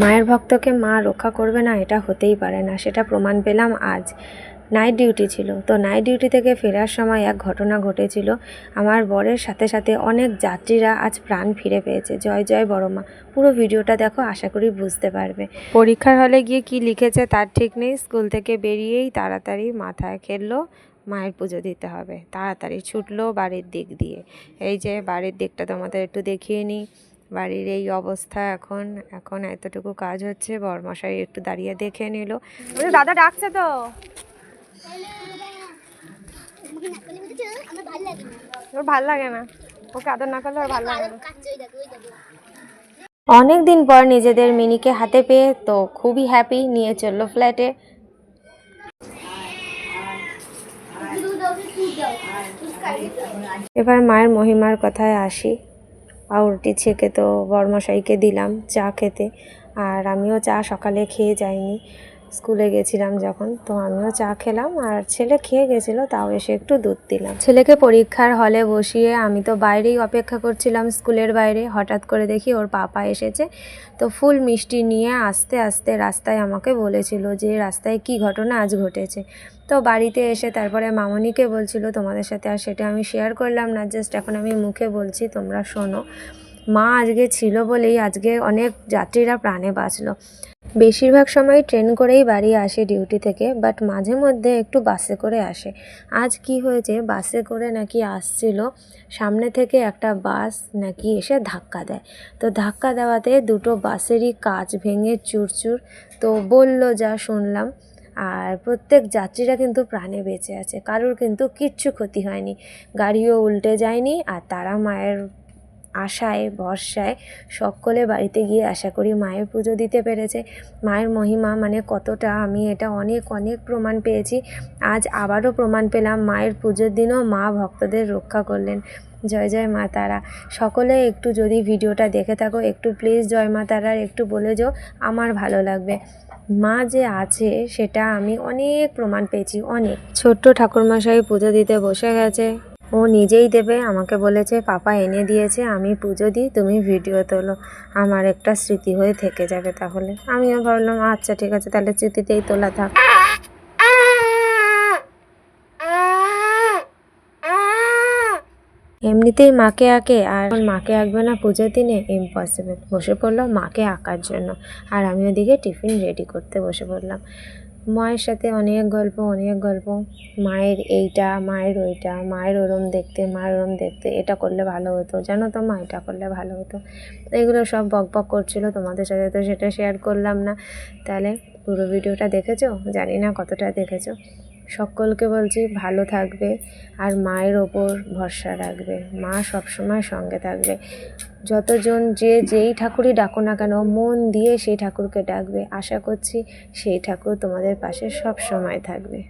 মায়ের ভক্তকে মা রক্ষা করবে না, এটা হতেই পারে না। সেটা প্রমাণ পেলাম আজ। নাইট ডিউটি ছিল। তো নাইট ডিউটি থেকে ফেরার সময় এক ঘটনা ঘটেছিল। আমার বরের সাথে সাথে অনেক যাত্রীরা আজ প্রাণ ফিরে পেয়েছে। জয় জয় বড় মা। পুরো ভিডিওটা দেখো, আশা করি বুঝতে পারবে। পরীক্ষার হলে গিয়ে কি লিখেছে তার ঠিক নেই। স্কুল থেকে বেরিয়েই তাড়াতাড়ি মাথায় খেললো, মায়ের পুজো দিতে হবে। তাড়াতাড়ি ছুটলো বাড়ির দিক দিয়ে। এই যে বাড়ির দিকটা তোমাদের একটু দেখিয়ে নিই। বাড়ির এই অবস্থা এখন এখন এতটুকু কাজ হচ্ছে বরমশাই একটু দাঁড়িয়ে দেখে নিল। দাদা ডাকছে তো। ওর ভালো লাগে না। ওকে আদর না করলে ওর ভালো লাগে না। অনেক দিন পর নিজেদের মিনিকে হাতে পেয়ে তো খুবই হ্যাপি নিয়ে চলল ফ্ল্যাটে এবার মায়ের মহিমার কথায় আসি। পাউরুটি ছেঁকে তো বর্মশাইকে দিলাম, চা খেতে। আর আমিও চা সকালে খেয়ে যাইনি। স্কুলে গেছিলাম যখন, তো আমিও চা খেলাম। আর ছেলে খেয়ে গেছিল, তাও এসে একটু দুধ দিলাম। ছেলেকে পরীক্ষার হলে বসিয়ে আমি তো বাইরেই অপেক্ষা করছিলাম স্কুলের বাইরে। হঠাৎ করে দেখি ওর পাপা এসেছে। তো ফুল মিষ্টি নিয়ে আস্তে আস্তে রাস্তায় আমাকে বলেছিল যে, রাস্তায় কি ঘটনা আজ ঘটেছে? তো বাড়িতে এসে তারপরে মামনিকে বলছিল তোমাদের সাথে, আর সেটা আমি শেয়ার করলাম না জাস্ট এখন আমি মুখে বলছি, তোমরা শোনো। মা আজকে ছিল বলেই আজকে অনেক যাত্রীরা প্রাণে বাঁচলো। বেশিরভাগ সময় ট্রেন করেই বাড়ি আসে ডিউটি থেকে বাট মাঝে মধ্যে একটু বাসে করে আসে। আজ কি হয়েছে, বাসে করে নাকি আসছিল, সামনে থেকে একটা বাস নাকি এসে ধাক্কা দেয়। তো ধাক্কা দেওয়াতে দুটো বাসেরই কাজ ভেঙে চুরচুর, তো বলল, যা শুনলাম। আর প্রত্যেক যাত্রীরা কিন্তু প্রাণে বেঁচে আছে। কারোর কিন্তু কিচ্ছু ক্ষতি হয়নি। গাড়িও উল্টে যায়নি আর তারা মায়ের আশায়, ভরসায় সকলে বাড়িতে গিয়ে আশা করি মায়ের পুজো দিতে পেরেছে। মায়ের মহিমা মানে কতটা আমি এটা অনেক অনেক প্রমাণ পেয়েছি। আজ আবারও প্রমাণ পেলাম মায়ের পুজোর দিনও মা ভক্তদের রক্ষা করলেন। জয় জয় মা তারা। সকলে একটু যদি ভিডিওটা দেখে থাকো, একটু প্লিজ জয় মা তারার, একটু বলে যাও, আমার ভালো লাগবে। মা যে আছে, সেটা আমি অনেক প্রমাণ পেয়েছি, অনেক। ছোট্ট ঠাকুরমশাই পুজো দিতে বসে গেছে। ও নিজেই দেবে, আমাকে বলেছে, পাপা এনে দিয়েছে, আমি পুজো দিই, তুমি ভিডিও তোলো। আমার একটা স্মৃতি হয়ে থেকে যাবে তাহলে। আমিও ভাবলাম আচ্ছা ঠিক আছে, তাহলে স্মৃতিতেই তোলা থাক। এমনিতেই মাকে আঁকে, আর মাকে আঁকবে না পুজোর দিনে ইম্পসিবল বসে পড়ল মাকে আঁকার জন্য, আর আমি ওদিকে টিফিন রেডি করতে বসে পড়লাম। মায়ের সাথে অনেক গল্প অনেক গল্প। মায়ের এইটা, মায়ের ওইটা, মায়ের ওরম দেখতে, মায়ের ওরম দেখতে, এটা করলে ভালো হতো, জানো তো মা, এটা করলে ভালো হতো। এগুলো সব বক বক করছিল, তোমাদের সাথে তো সেটা শেয়ার করলাম না। তাহলে পুরো ভিডিওটা দেখেছ? জানি না কতটা দেখেছ। সকলকে বলছি ভালো থাকবে আর মায়ের ওপর ভরসা রাখবে। মা সবসময় সঙ্গে থাকবে। যতজন যে যেই ঠাকুরই ডাকো না কেন, মন দিয়ে সেই ঠাকুরকে ডাকবে। আশা করছি সেই ঠাকুর তোমাদের পাশে সব সময় থাকবে।